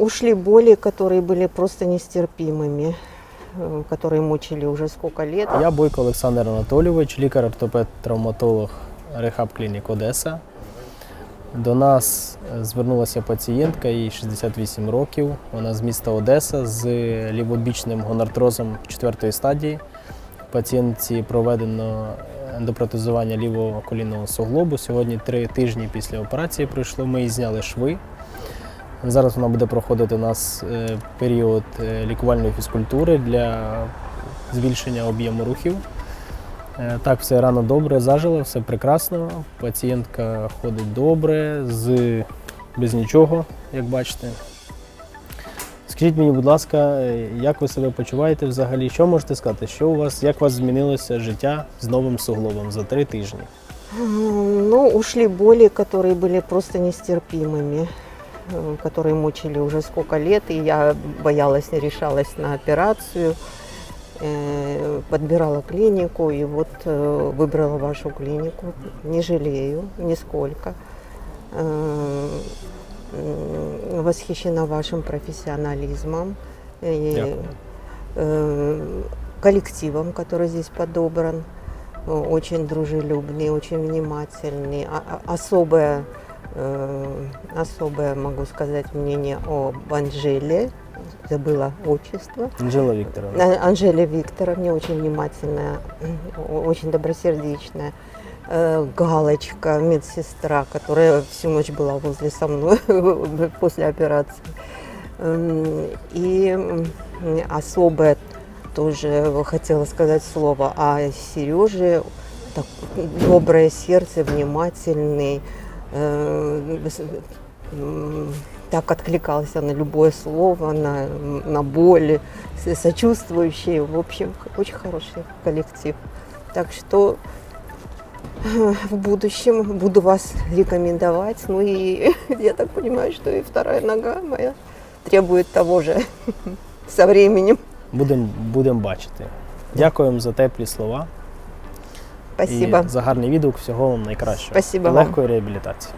Ушли боли, которые были просто нестерпимыми, э, которые мучили уже сколько лет. Я Бойко Олександр Анатолійович, лікар-ортопед-травматолог Рехаб Клінік Одеса. До нас е, звернулася пацієнтка, їй 68 років. Вона з міста Одеса з лівобічним гонартрозом 4 стадії. Пацієнтці проведено ендопротезування лівого колінного суглобу. Сьогодні три тижні після операції пройшло. Ми їй зняли шви. Зараз вона буде проходити у нас е, період е, лікувальної фізкультури для збільшення об'єму рухів. Е, Так, все рано добре, зажило, все прекрасно. Пацієнтка ходить добре, з, без нічого, як бачите. Скажіть мені, будь ласка, е, як ви себе почуваєте взагалі? Що можете сказати? Що у вас, як у вас змінилося життя з новим суглобом за три тижні? М, Ну, ушли боли, которые были просто нестерпимыми, э, которые мучили уже сколько лет, и я боялась, не решалась на операцию, э, подбирала клинику, и вот э, выбрала вашу клинику. Не жалею нисколько. Э, м, Восхищена вашим профессионализмом, и, Дякую. э, коллективом, который здесь подобран э, очень дружелюбный, очень внимательный. А- а- Особое, э, особое, могу сказать, мнение об Анжеле. Забыла отчество. Анжела Вікторовна. А- Анжеле Викторовне очень внимательная, очень добросердечная. Э, Галочка, медсестра, которая всю ночь была возле со мной после операции. М, И особое тоже хотела сказать слово о Сереже. Так, доброе сердце, внимательный, э, так откликался на любое слово, на, на боли, с- сочувствующий. В общем, очень хороший коллектив. Так что э, в будущем буду вас рекомендовать. Ну и я так понимаю, что и вторая нога моя требует того же со временем. Будемо будем бачити. Дякуємо за теплі слова Спасибо. і за гарний відгук. Всього вам найкращого. Спасибо легкої реабілітації.